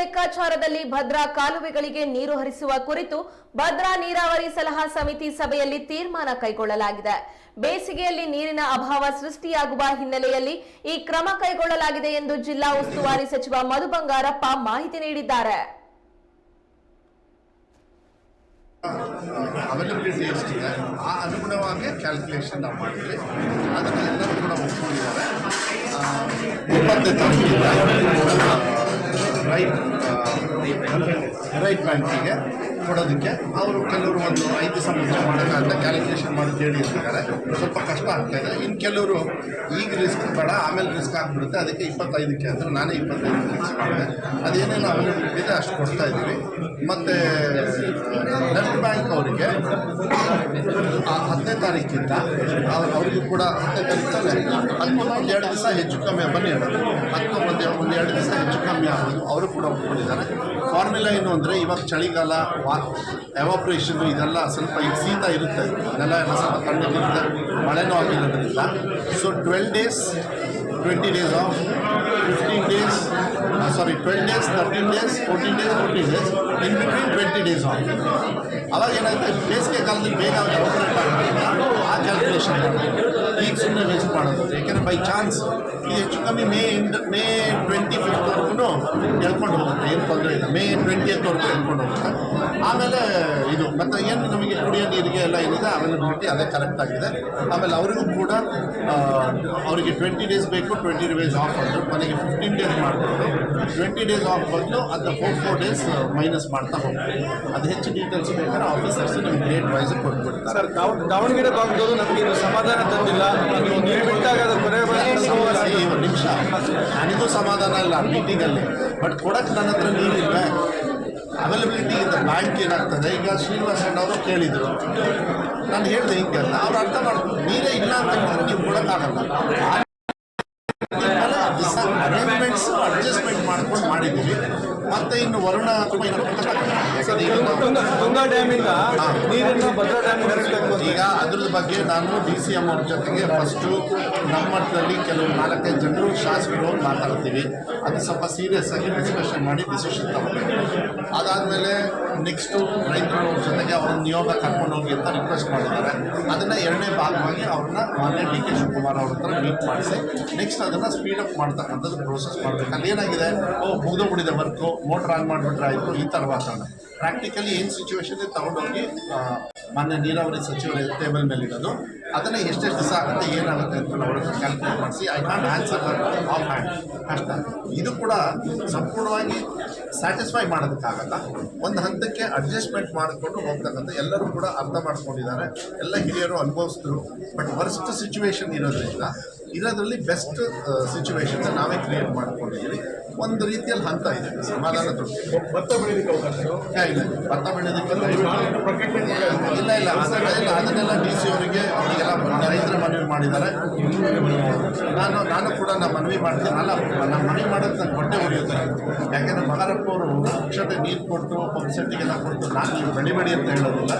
ಲೆಕ್ಕಾಚಾರದಲ್ಲಿ ಭದ್ರಾ ಕಾಲುವೆಗಳಿಗೆ ನೀರು ಹರಿಸುವ ಕುರಿತು ಭದ್ರಾ ನೀರಾವರಿ ಸಲಹಾ ಸಮಿತಿ ಸಭೆಯಲ್ಲಿ ತೀರ್ಮಾನ ಕೈಗೊಳ್ಳಲಾಗಿದೆ. ಬೇಸಿಗೆಯಲ್ಲಿ ನೀರಿನ ಅಭಾವ ಸೃಷ್ಟಿಯಾಗುವ ಹಿನ್ನೆಲೆಯಲ್ಲಿ ಈ ಕ್ರಮ ಕೈಗೊಳ್ಳಲಾಗಿದೆ ಎಂದು ಜಿಲ್ಲಾ ಉಸ್ತುವಾರಿ ಸಚಿವ ಮಧು ಬಂಗಾರಪ್ಪ ಮಾಹಿತಿ ನೀಡಿದ್ದಾರೆ. ಅವೈಲಬಿಲಿಟಿ ಎಷ್ಟಿದೆ ಆ ಅನುಗುಣವಾಗಿ ಕ್ಯಾಲ್ಕುಲೇಷನ್ ನಾವು ಮಾಡಿದ್ವಿ ಅದನ್ನು ಎಲ್ಲರೂ ಕೂಡ ರೈಟ್ ರೈಟ್ ಬ್ಯಾಂಕಿಗೆ ಕೊಡೋದಕ್ಕೆ ಅವರು ಕೆಲವರು ಒಂದು ಐದು ಮುಂಚೆ ಮಾಡೋಕ್ಕಾಗಲ್ಲ ಕ್ಯಾಲ್ಕುಲೇಷನ್ ಮಾಡಿ ಹೇಳಿರ್ತಾರೆ ಸ್ವಲ್ಪ ಕಷ್ಟ ಆಗ್ತಾ ಇದೆ. ಇನ್ನು ಕೆಲವರು ಈಗ ರಿಸ್ಕ್ ಬೇಡ, ಆಮೇಲೆ ರಿಸ್ಕ್ ಆಗಿಬಿಡುತ್ತೆ. ಅದಕ್ಕೆ ಇಪ್ಪತ್ತೈದಕ್ಕೆ ಅಂದರೆ ನಾನೇ ಇಪ್ಪತ್ತೈದು ಫಿಕ್ಸ್ ಮಾಡಿದೆ ಅದೇನೇನು ಅವೈಲೇಬಿಲಿಟಿ ಇದೆ ಅಷ್ಟು ಕೊಡ್ತಾ ಇದ್ದೀವಿ. ಮತ್ತು ನೆಟ್ ಬ್ಯಾಂಕ್ ಅವರಿಗೆ ಹತ್ತನೇ ತಾರೀಕಿಂದ ಅವ್ರು ಅವರಿಗೂ ಕೂಡ ಹತ್ತನೇ ತಾರೀಕು ಒಂದು ಎರಡು ದಿವಸ ಹೆಚ್ಚು ಕಮ್ಮಿ ಬನ್ನಿ ಹತ್ತು ಒಂದು ಒಂದು ಎರಡು ದಿವಸ ಕಮ್ಮಿ ಆಗೋದು, ಅವರು ಕೂಡ ಒಪ್ಕೊಂಡಿದ್ದಾರೆ. ಫಾರ್ಮುಲಾ ಏನು ಅಂದರೆ, ಇವಾಗ ಚಳಿಗಾಲ, ವಾ ಎವಾಪ್ರೇಷನ್ ಇದೆಲ್ಲ ಸ್ವಲ್ಪ ಈಗ ಶೀತ ಇರುತ್ತೆ. ನೆಲ ಎಲ್ಲ ಸ್ವಲ್ಪ ತಣ್ಣಗಿರುತ್ತೆ ಮಳೆನೂ ಆಗಿರೋದ್ರಿಂದ. So twelve days twenty days off fifteen days sorry twelve days thirteen days fourteen days fourteen days in between twenty days off ಅವಾಗ ಏನಾಗುತ್ತೆ ಬೇಸಿಗೆ ಕಾಲದಲ್ಲಿ ಬೇಗ ಅವ್ರಿಗೆ ಆಪರೇಟ್ ಆಗೋದ್ರಿಂದ ಆ ಕ್ಯಾಲ್ಕುಲೇಷನ್ ಈಗ ಸುಮ್ಮನೆ ವೇಸ್ಟ್ ಮಾಡೋದು. ಯಾಕೆಂದರೆ ಬೈ ಚಾನ್ಸ್ ಇದು ಹೆಚ್ಚು ಕಮ್ಮಿ ಮೇ ಎಂಡ್ ಮೇ ಟ್ವೆಂಟಿ ಫಿಫ್ತ್ವರೆಗೂ ಎಳ್ಕೊಂಡು ಹೋಗುತ್ತೆ ಏನು ತೊಂದರೆ ಇಲ್ಲ. ಮೇ ಟ್ವೆಂಟಿ ಎತ್ವರೆಗೂ ಎಳ್ಕೊಂಡು ಹೋಗುತ್ತೆ ಆಮೇಲೆ ಇದು ಮತ್ತು ಏನು ನಮಗೆ ಕುಡಿಯೋ ನೀರಿಗೆ ಎಲ್ಲ ಏನಿದೆ ಅವೈಲಬಿಲಿಟಿ ಅದೇ ಕರೆಕ್ಟ್ ಆಗಿದೆ. ಆಮೇಲೆ ಅವರಿಗೂ ಕೂಡ ಅವರಿಗೆ ಟ್ವೆಂಟಿ ಡೇಸ್ ಬೇಕು ಟ್ವೆಂಟಿ ಡೇಸ್ ಆಫ್ ಅಂದರು ಮನೆಗೆ ಫಿಫ್ಟೀನ್ ಡೇಸ್ ಮಾಡಿಕೊಂಡು ಟ್ವೆಂಟಿ ಡೇಸ್ ಆಫ್ ಬಂದು ಅದು ಫೋರ್ ಫೋರ್ ಡೇಸ್ ಮೈನಸ್ ಮಾಡ್ತಾ ಹೋಗ್ತೀವಿ ಅದು ಹೆಚ್ಚು ಡೀಟೇಲ್ಸ್ ಬೇಕಾದ್ರೆ ಆಫೀಸರ್ಸ್ ನಿಮ್ಗೆ ಗ್ರೇಟ್ ವೈಸ್ ಕೊಟ್ಬಿಡ್ತಾರೆ. ಸರ್ ದಾವ್- ದಾವಣಗೆರೆ ಭಾಗದವರು ನಮಗೆ ಇದು ಸಮಾಧಾನ ತಂದಿಲ್ಲ. ನೀವು ಬಿಟ್ಟಾಗ ಅದು ಕೊನೆ ನಿಮಿಷ. ನನಗೂ ಸಮಾಧಾನ ಇಲ್ಲ ಮೀಟಿಂಗಲ್ಲಿ ಬಟ್ ಕೊಡಕ್ಕೆ ನನ್ನ ಹತ್ರ ನೀರಿಲ್ವೇ? ಅವೈಲಬಿಲಿಟಿ ಇದೆ ಬ್ಯಾಂಕ್ ಏನಾಗ್ತದೆ? ಈಗ ಶ್ರೀನಿವಾಸ ಅವರು ಕೇಳಿದರು. ನಾನು ಹೇಳಿದೆ, ಹಿಂಗೆಲ್ಲ. ಅವ್ರು ಅರ್ಥ ಮಾಡ್ತಾರೆ ನೀರೇ ಇಲ್ಲ ಅಂತ ನೀವು ಕೊಡೋಕ್ಕಾಗಲ್ಲ. ಅರೇಂಜ್ಮೆಂಟ್ಸ್ ಅಡ್ಜಸ್ಟ್ಮೆಂಟ್ ಮಾಡ್ಕೊಂಡು ಮಾಡಿದ್ದೀವಿ ಮತ್ತೆ ಇನ್ನು ವರುಣ ಅಥವಾ ಈಗ ಡ್ಯಾಮಿಂದ ನೀರನ್ನು ಭದ್ರಾ ಅದ್ರ ಬಗ್ಗೆ ನಾನು ಡಿ ಸಿ ಎಂ ಅವ್ರ ಜೊತೆಗೆ ಫಸ್ಟು ನಮ್ಮ ಮಟ್ಟದಲ್ಲಿ ಕೆಲವು ನಾಲ್ಕೈದು ಜನರು ಶಾಸಕರು ಮಾತಾಡ್ತೀವಿ. ಅದು ಸ್ವಲ್ಪ ಸೀರಿಯಸ್ ಆಗಿ ಡಿಸ್ಕಷನ್ ಮಾಡಿ ಡಿಸಿಷನ್ ತಗೋಬೇಕು. ಅದಾದಮೇಲೆ ನೆಕ್ಸ್ಟು ರೈತರು ನಿಯೋಗ ಕರ್ಕೊಂಡು ಹೋಗಿ ಅಂತ ರಿಕ್ವೆಸ್ಟ್ ಮಾಡಿದ್ದಾರೆ. ಅದನ್ನು ಎರಡನೇ ಭಾಗವಾಗಿ ಅವ್ರನ್ನ ಮಾನ್ಯ ಡಿ ಕೆ ಶಿವಕುಮಾರ್ ಅವ್ರ ಹತ್ರ ಮೀಟ್ ಮಾಡಿಸಿ ನೆಕ್ಸ್ಟ್ ಅದನ್ನು ಸ್ಪೀಡ್ ಅಪ್ ಮಾಡ್ತಕ್ಕಂಥದ್ದು ಪ್ರೋಸೆಸ್ ಮಾಡಬೇಕು. ಅಲ್ಲಿ ಏನಾಗಿದೆ? ಓ ಮುಗಿದೋಗ್ಬಿಡಿದೆ ವರ್ಕು ಮೋಟ್ರ್ ಆನ್ ಮಾಡಿಬಿಟ್ರೆ ಆಯಿತು, ಈ ಥರ ವಾತಾವರಣ. ಪ್ರಾಕ್ಟಿಕಲಿ ಏನು ಸಿಚುವೇಶನ್ ತಗೊಂಡೋಗಿ ಮಾನ್ಯ ನೀರಾವರಿ ಸಚಿವರ ಟೇಬಲ್ ಮೇಲೆ ಇಡೋದು. ಅದನ್ನು ಎಷ್ಟೆಷ್ಟು ದಿವಸ ಆಗುತ್ತೆ, ಏನಾಗುತ್ತೆ ಅಂತ ನಾವು ಕ್ಯಾಲ್ಕುಲೇಟ್ ಮಾಡಿಸಿ I can't answer of hand ಕಷ್ಟ ಇದು ಕೂಡ ಸಂಪೂರ್ಣವಾಗಿ ಸ್ಯಾಟಿಸ್ಫೈ ಮಾಡೋದಕ್ಕಾಗಲ್ಲ. ಒಂದು ಹಂತಕ್ಕೆ ಅಡ್ಜಸ್ಟ್ಮೆಂಟ್ ಮಾಡಿಕೊಂಡು ಹೋಗ್ತಕ್ಕಂಥ ಎಲ್ಲರೂ ಕೂಡ ಅರ್ಥ ಮಾಡ್ಕೊಂಡಿದ್ದಾರೆ. ಎಲ್ಲ ಹಿರಿಯರು ಅನುಭವಿಸಿದ್ರು. ಬಟ್ ವರ್ಸ್ಟ್ ಸಿಚುವೇಶನ್ ಇರೋದ್ರಿಂದ ಇರೋದ್ರಲ್ಲಿ ಬೆಸ್ಟ್ ಸಿಚುವೇಶನ್ ನಾವೇ ಕ್ರಿಯೇಟ್ ಮಾಡ್ಕೊಂಡಿದ್ದೀವಿ. ಒಂದು ರೀತಿಯಲ್ಲಿ ಹಂತ ಇದೆ ಸಮಾಧಾನ ತೃಪ್ತಿ ಭತ್ತ ಬೆಳೆಯೋದಕ್ಕೆ ಅವಕಾಶ ಇಲ್ಲ, ಭತ್ತ ಬೆಳೆಯೋದಕ್ಕೆ ಇಲ್ಲ. ಇಲ್ಲ ಇಲ್ಲ ಅದನ್ನೆಲ್ಲ ಡಿ ಸಿ ಅವರಿಗೆ ಅವರಿಗೆಲ್ಲ ರೈತರ ಮನವಿ ಮಾಡಿದ್ದಾರೆ. ನಾನು ನಾನು ಕೂಡ ನಾನು ಮನವಿ ಮಾಡ್ತೀನಿ. ಅಲ್ಲ ನಾನು ಮನವಿ ಮಾಡೋದು ನಾನು ಹೊಟ್ಟೆ ಹೊಡೆಯುತ್ತೆ ಯಾಕೆಂದ್ರೆ ಮಹಾರಪ್ಪ ಅವರು ಪಕ್ಷತೆ ನೀರು ಕೊಟ್ಟು ಪಂಪ್ಸೆಟ್ಟಿಗೆಲ್ಲ ಕೊಟ್ಟು ನಾನು ನೀವು ಬೆಳಿಬೇಡಿ ಅಂತ ಹೇಳೋದಿಲ್ಲ.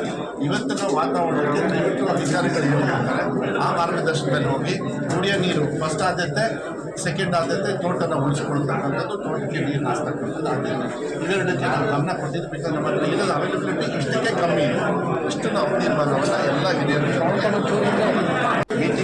ಇವತ್ತಿನ ವಾತಾವರಣಕ್ಕೆ ದಯವಿಟ್ಟು ಅಧಿಕಾರಿಗಳು ಹೇಳ್ತಾರೆ ಆ ಮಾರ್ಗದರ್ಶನದಲ್ಲಿ ಹೋಗಿ ಕುಡಿಯೋ ನೀರು ಫಸ್ಟ್ ಆದ್ಯತೆ ಸೆಕೆಂಡ್ ಆದ್ಯತೆ ತೋಟನ ಉಳಿಸ್ಕೊಳ್ತಕ್ಕಂಥದ್ದು ತೋಟಕ್ಕೆ ನೀರು ಹಾಸ್ತಕ್ಕಂಥದ್ದು ಆದ್ಯತೆ. ಇವೆರಡಕ್ಕೆ ನಾವು ಗಮನ ಕೊಟ್ಟಿದ್ದು ಬಿಕಾಸ್ ನಮ್ಮ ನೀರಿನ ಅವೈಲಬಿಲಿಟಿ ಇಷ್ಟಕ್ಕೆ ಕಮ್ಮಿ. ಇದೆ ಇಷ್ಟು ನಾವು ನಿರ್ಮಾಣವನ್ನು ಎಲ್ಲ ಹಿರಿಯರು